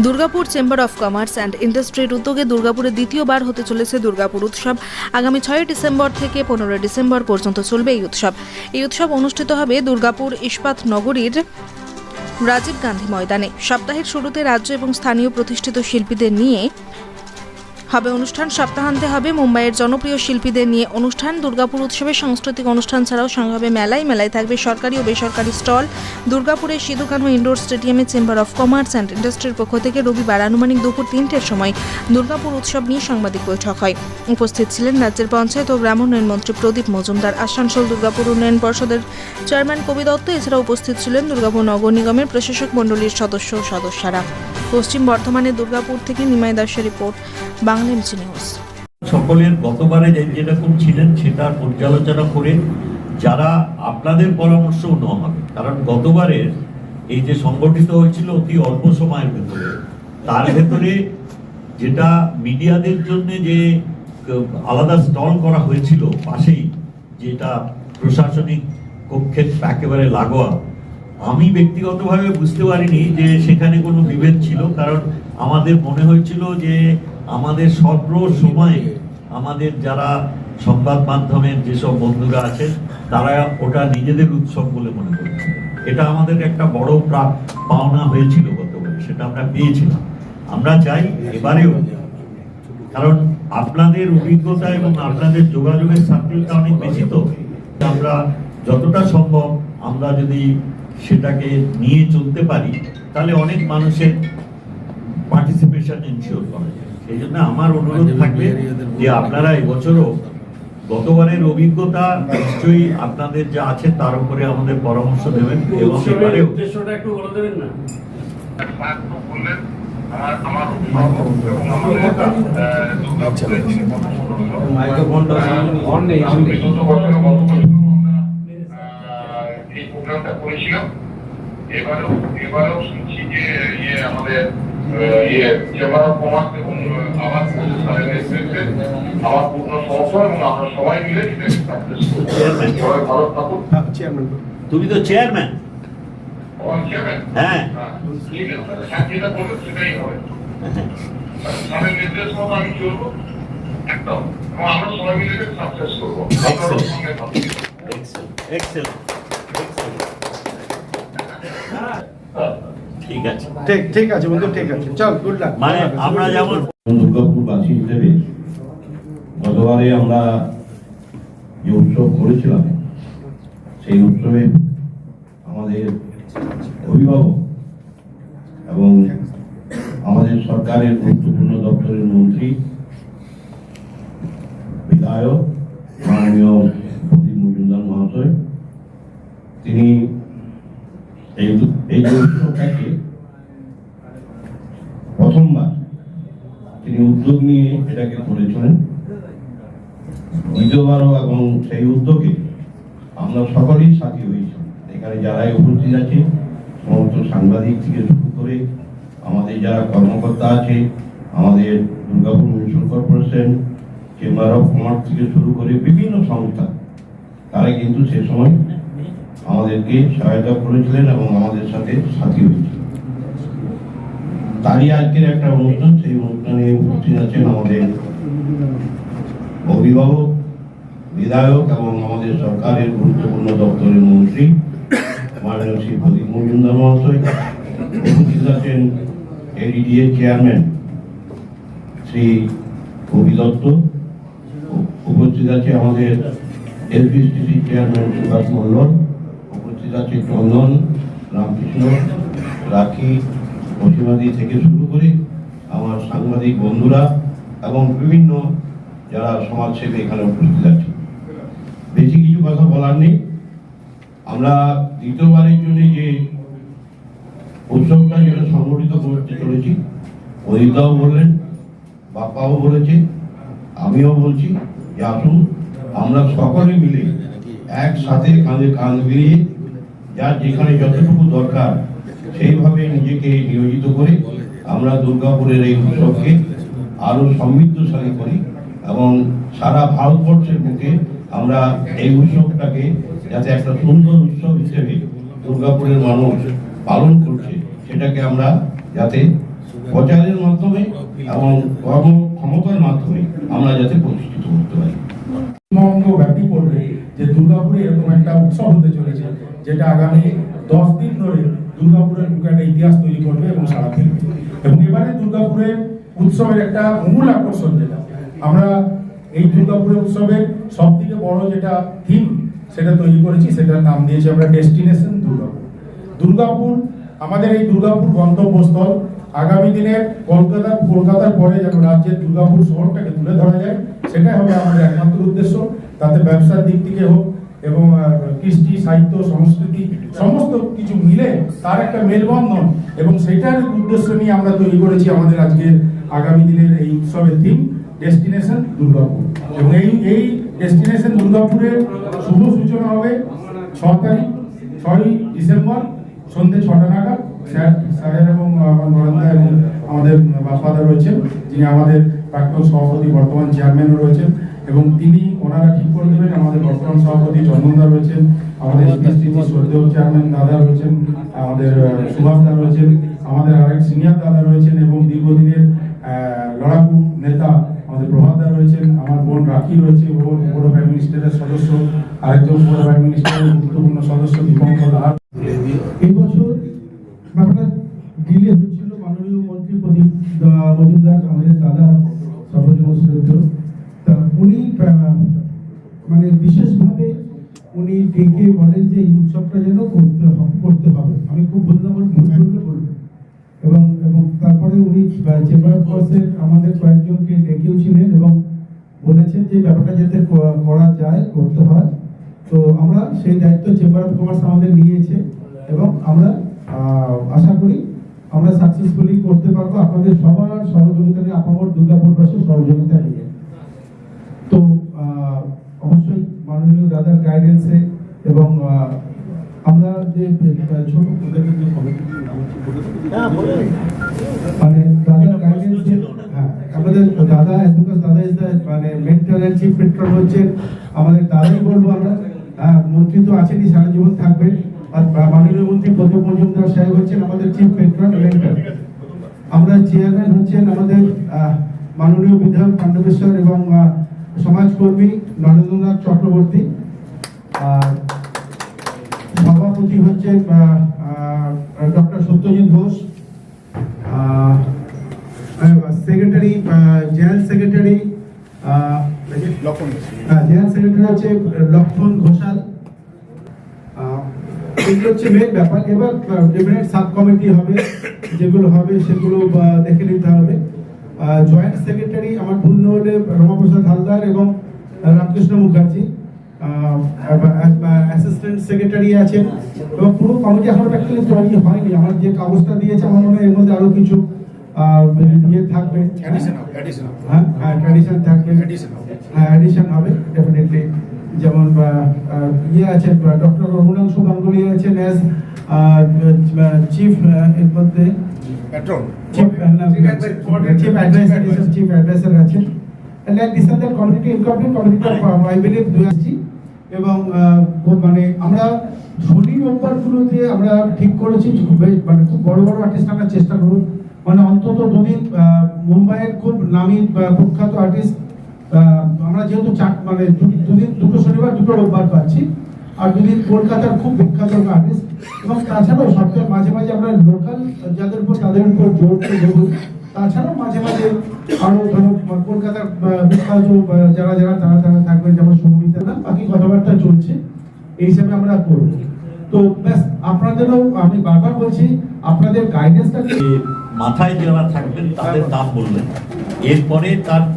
Durgapur chamber of commerce and ইন্ডাস্ট্রির উদ্যোগে দুর্গাপুরে দ্বিতীয়বার হতে চলেছে দুর্গাপুর উৎসব। আগামী ছয় ডিসেম্বর থেকে পনেরোই ডিসেম্বর পর্যন্ত চলবে এই উৎসব। এই উৎসব অনুষ্ঠিত হবে দুর্গাপুর ইস্পাত নগরীর রাজীব গান্ধী ময়দানে। সপ্তাহের শুরুতে রাজ্য এবং স্থানীয় প্রতিষ্ঠিত শিল্পীদের নিয়ে হবে অনুষ্ঠান সপ্তাহান্তে হবে। মুম্বাইয়ের জনপ্রিয় শিল্পীদের নিয়ে অনুষ্ঠান, দুর্গাপুর উৎসবে সাংস্কৃতিক অনুষ্ঠান ছাড়াও সঙ্গে হবে মেলায় মেলায় থাকবে সরকারি ও বেসরকারি স্টল। দুর্গাপুরের সিধু কানহু ইনডোর স্টেডিয়ামে চেম্বার অফ কমার্স অ্যান্ড ইন্ডাস্ট্রির পক্ষ থেকে রবিবার আনুমানিক দুপুর তিনটের সময় দুর্গাপুর উৎসব নিয়ে সাংবাদিক বৈঠক হয়। উপস্থিত ছিলেন রাজ্যের পঞ্চায়েত ও গ্রাম উন্নয়ন মন্ত্রী প্রদীপ মজুমদার। আসানসোল দুর্গাপুর উন্নয়ন পর্ষদের চেয়ারম্যান কবি দত্ত। এছাড়া উপস্থিত ছিলেন দুর্গাপুর নগর নিগমের প্রশাসক মণ্ডলীর সদস্য ও সদস্যরা। পশ্চিম বর্ধমানের দুর্গাপুর থেকে নিমাই দাসের রিপোর্ট, বাংলা নিউজ সকলের গতবারে যেরকম ছিলেন সেটা পর্যালোচনা করে যারা আপনাদের পরামর্শ নেওয়া হবে, কারণ গতবারের এই যে সংগঠিত হয়েছিল অতি অল্প সময়ের ভেতরে, তার ভেতরে যেটা মিডিয়াদের জন্য যে আলাদা স্টল করা হয়েছিল পাশেই, যেটা প্রশাসনিক কক্ষের একেবারে লাগোয়া আমি ব্যক্তিগতভাবে বুঝতে পারিনি যে সেখানে কোনো বিভেদ ছিল, কারণ আমাদের মনে হয়েছিল যে আমাদের সর্ব সময়ে আমাদের যারা সংবাদ মাধ্যমের যেসব বন্ধুরা আছেন, তারা ওটা নিজেদের উৎসব বলে মনে করছে এটা আমাদের একটা বড় পাওনা হয়েছিল গতবারে সেটা আমরা পেয়েছিলাম। আমরা চাই এবারেও, কারণ আপনাদের অভিজ্ঞতা এবং আপনাদের যোগাযোগের সার্কেলটা অনেক বেশি তো। আমরা যতটা সম্ভব, আমরা যদি সেটাকে নিয়ে চলতে পারি তাহলে অনেক মানুষের পার্টিসিপেশন এনশিওর করা যায়। সেই জন্য আমার অনুরোধ থাকবে যে আপনারা এবছরও গতবারের অভিজ্ঞতা নিশ্চয়ই আপনাদের যা আছে তার উপরে আমাদের পরামর্শ দেবেন এবং এবারেও উদ্দেশ্যটা একটু বলে দেবেন না? সাহায্য করলেন আমার আমার অভিভাবক এবং আমাদের আহ, আচ্ছা। মাইক্রোফোনটা অন নেই। প্রোগ্রামটা করেছিলাম। এবারেও এবারেও শুনছি যে ইয়ে আমাদের ইয়ে চেম্বার অফ কমার্স এবং আমার আমার পূর্ণ সমর্থন এবং আমরা সবাই মিলে এটাকে সাকসেস করব। সবাই ভালো থাকুন। তুমি তো চেয়ারম্যান চেয়ারম্যান হ্যাঁ। ঠিক আছে হ্যাঁ যেটা বলবেন সেটাই হবে। স্যারের নির্দেশ মতো আমি চলবো একদম। এবং আমরা সবাই মিলে সাকসেস করব। সঙ্গে এক্সেলেন্ট ঠিক আছে? ঠিক ঠিক আছে বন্ধু ঠিক আছে। চল গুড লাক মানে আমরা যেমন দুর্গাপুরবাসী হিসেবে গতবারে আমরা যে উৎসব করেছিলাম সেই উৎসবে আমাদের অভিভাবক এবং আমাদের সরকারের গুরুত্বপূর্ণ দপ্তরের মন্ত্রী বিধায়ক মাননীয় প্রদীপ মজুমদার মহাশয় তিনি এই এই উৎসবটাকে তিনি উদ্যোগ নিয়ে এটাকে করেছিলেন দ্বিতীয়বারও এবং সেই উদ্যোগে আমরা সকলেই সাথী হয়েছি। এখানে যারাই উপস্থিত আছে, সমস্ত সাংবাদিক থেকে শুরু করে আমাদের যারা কর্মকর্তা আছে, আমাদের Durgapur municipal corporation, chamber of commerce থেকে শুরু করে বিভিন্ন সংস্থা, তারা কিন্তু সে সময় আমাদেরকে সহায়তা করেছিলেন এবং আমাদের সাথে সাথী হয়েছিল তারই আজকের একটা অনুষ্ঠান, সেই অনুষ্ঠানে উপস্থিত আছেন আমাদের অভিভাবক, বিধায়ক এবং আমাদের সরকারের গুরুত্বপূর্ণ দপ্তরের মন্ত্রী, মাননীয় শ্রী প্রদীপ মজুমদার মহাশয়, উপস্থিত আছেন এডিডিএ চেয়ারম্যান শ্রী কবি দত্ত, উপস্থিত আছে আমাদের এলবিসিসি চেয়ারম্যান সুভাষ মন্ডল উপস্থিত আছে চন্দন, রামকৃষ্ণ, রাখি পশ্চিমাদি থেকে শুরু করে আমার সাংবাদিক বন্ধুরা এবং বিভিন্ন যারা সমাজসেবী এখানে উপস্থিত আছে। বেশি কিছু কথা বলার নেই। আমরা দ্বিতীয়বারের জন্য যে উৎসবটা যেটা সংগঠিত করতে চলেছি, অদিতাও বললেন, বাপ্পাও বলেছে, আমিও বলছি, যে আসুন, আমরা সকলে মিলে একসাথে কাঁধে কাঁধ মিলিয়ে, যার যেখানে যতটুকু দরকার, সেইভাবে নিজেকে নিয়োজিত করে আমরা দুর্গাপুরের এই উৎসবকে আরও সমৃদ্ধশালী করি এবং সারা ভারতবর্ষের বুকে আমরা এই উৎসবটাকে যাতে একটা সুন্দর উৎসব হিসেবে দুর্গাপুরের মানুষ পালন করছে, সেটাকে আমরা যাতে প্রচারের মাধ্যমে এবং কর্মক্ষমতার মাধ্যমে আমরা যাতে প্রতিষ্ঠিত করতে পারি। ব্যাপী করবে যে দুর্গাপুরে এরকম একটা উৎসব হতে চলেছে, যেটা আগামী দশ দিন ধরে দুর্গাপুরের বুকে একটা ইতিহাস তৈরি করবে এবং সারা এবং এবারে দুর্গাপুরের উৎসবের একটা মূল আকর্ষণ যেটা। আমরা এই দুর্গাপুরের উৎসবের সব থেকে বড় যেটা থিম সেটা তৈরি করেছি, সেটার নাম দিয়েছি আমরা ডেস্টিনেশন দুর্গাপুর। দুর্গাপুর, আমাদের এই দুর্গাপুর গন্তব্যস্থল। আগামী দিনে কলকাতা, কলকাতার পরে যেন রাজ্যের দুর্গাপুর শহরটাকে তুলে ধরা যায়, সেটাই হবে আমাদের একমাত্র উদ্দেশ্য। তাতে ব্যবসার দিক থেকে হোক এবং কৃষ্টি, সাহিত্য, সংস্কৃতি, সমস্ত কিছু মিলে তার একটা মেলবন্ধন। এবং সেটার উদ্দেশ্য নিয়ে আমরা তৈরি করেছি আমাদের আজকের আগামী দিনের এই উৎসবের থিম ডেস্টিনেশন দুর্গাপুর। এবং এই এই ডেস্টিনেশন দুর্গাপুরের শুভ সূচনা হবে ছ তারিখ, ছয়ই ডিসেম্বর সন্ধ্যে ছটা নাগাদ। স্যার, স্যারের এবং নরেন্দা এবং আমাদের বাপ্পাদা রয়েছেন, যিনি আমাদের প্রাক্তন সভাপতি, বর্তমান চেয়ারম্যানও রয়েছেন। এবং তিনি ওনারা ঠিক করে দেবেন, আমাদের বর্তমান সভাপতি চন্দনদা রয়েছেন, আমাদের এসপিএসটিসি শ্রদ্ধেয় চেয়ারম্যান দাদা রয়েছেন, আমাদের সুভাষ দা রয়েছেন, আমাদের আরেক সিনিয়র দাদা রয়েছেন এবং দীর্ঘদিনের লড়াকু নেতা আমাদের প্রভাত দা রয়েছেন, আমার বোন রাখি রয়েছে বোন বোর্ড অফ অ্যাডমিনিস্ট্রেটর সদস্য, আরেকজন বোর্ড অফ অ্যাডমিনিস্ট্রেটর গুরুত্বপূর্ণ সদস্য দীপঙ্কর দাস। এই বছর ব্যাপারটা ডিলে হচ্ছিল মাননীয় মন্ত্রী প্রদীপ মজুমদার আমাদের দাদা সর্বজন শ্রদ্ধেয় তা উনি আহ, মানে বিশেষভাবে উনি ডেকে বলেন যে এই উৎসবটা যেন করতে করতে হবে। আমি খুব বলবেন এবং এবং তারপরে উনি চেম্বার অফ কমার্সের আমাদের কয়েকজনকে ডেকেও ছিলেন এবং বলেছেন যে ব্যাপারটা যাতে করা যায়, করতে হয়। তো আমরা সেই দায়িত্ব চেম্বার অফ কমার্স আমাদের নিয়েছে এবং আমরা আশা করি আমরা সাকসেসফুলি করতে পারব। আপনাদের সবার সহযোগিতা নিয়ে আপামর দুর্গাপুরবাসীর সহযোগিতা নিয়ে। তো অবশ্যই মাননীয় দাদার গাইডেন্সে এবং আমরা যে ছোট ওদেরকে যে কমিটি মানে দাদার গাইডেন্সে হ্যাঁ আমাদের দাদা দাদা মানে মেন্টাল এন্ড চিফ পেট্রন হচ্ছেন। আমাদের দাদাই বলব আমরা। হ্যাঁ, মন্ত্রী তো আছেনই সারা জীবন থাকবেন। আর মাননীয় মন্ত্রী প্রদীপ মজুমদার সাহেব হচ্ছেন আমাদের চিফ আমরা চেয়ারম্যান হচ্ছেন আমাদের মাননীয় বিধায়ক পাণ্ডবেশ্বর এবং সমাজকর্মী নরেন্দ্রনাথ চক্রবর্তী আর সভাপতি হচ্ছেন doctor Satyajit Ghosh secretary general secretary general secretary হচ্ছে লক্ষণ ঘোষাল। এগুলো হচ্ছে মেন ব্যাপার। এবার ডেফিনেট সাব কমিটি হবে যেগুলো হবে সেগুলো দেখে নিতে হবে। জয়েন্ট সেক্রেটারি আমার ভুল না হলে রমাপ্রসাদ হালদার এবং রামকৃষ্ণ মুখার্জি অ্যাসিস্ট্যান্ট সেক্রেটারি আছেন। এবং পুরো কমিটি এখনও প্র্যাকটিক্যালি তৈরি হয়নি। আমার যে কাগজটা দিয়েছে আমার মনে হয় এর মধ্যে আরও কিছু ইয়ে থাকবে। হ্যাঁ হ্যাঁ ট্র্যাডিশন থাকবে। হ্যাঁ অ্যাডিশন হবে ডেফিনেটলি যেমন ইয়ে আছে ডক্টর রঘুনাংশু গাঙ্গুলি আছেন অ্যাজ চিফ এর মধ্যে। চিফ অ্যাডভাইসার অ্যাডভাইসার আছেন। দুই আসছি এবং খুব মানে আমরা শনি আমরা ঠিক করেছি মানে খুব বড় বড় আর্টিস্ট চেষ্টা করব। মানে অন্তত দুদিন মুম্বাইয়ের খুব নামি বা প্রখ্যাত আর্টিস্ট আমরা যেহেতু চার মানে দুদিন, দুটো শনিবার, দুটো রোববার পাচ্ছি। আর দুদিন কলকাতার খুব বিখ্যাত আর্টিস্ট এবং তাছাড়াও সপ্তাহের মাঝে মাঝে আমরা লোকাল যাদের উপর, তাদের উপর জোর তাছাড়াও মাঝে মাঝে আরও ধরো কলকাতার বিখ্যাত যারা যারা, তারা তারা থাকবে যেমন সঙ্গীতা না বাকি কথাবার্তা চলছে। এই হিসাবে আমরা করব। তো ব্যাস, আপনাদেরও আমি বারবার বলছি, আপনাদের গাইডেন্সটা মাথায় যারা থাকবেন, তাদের নাম বললেন এরপরে তার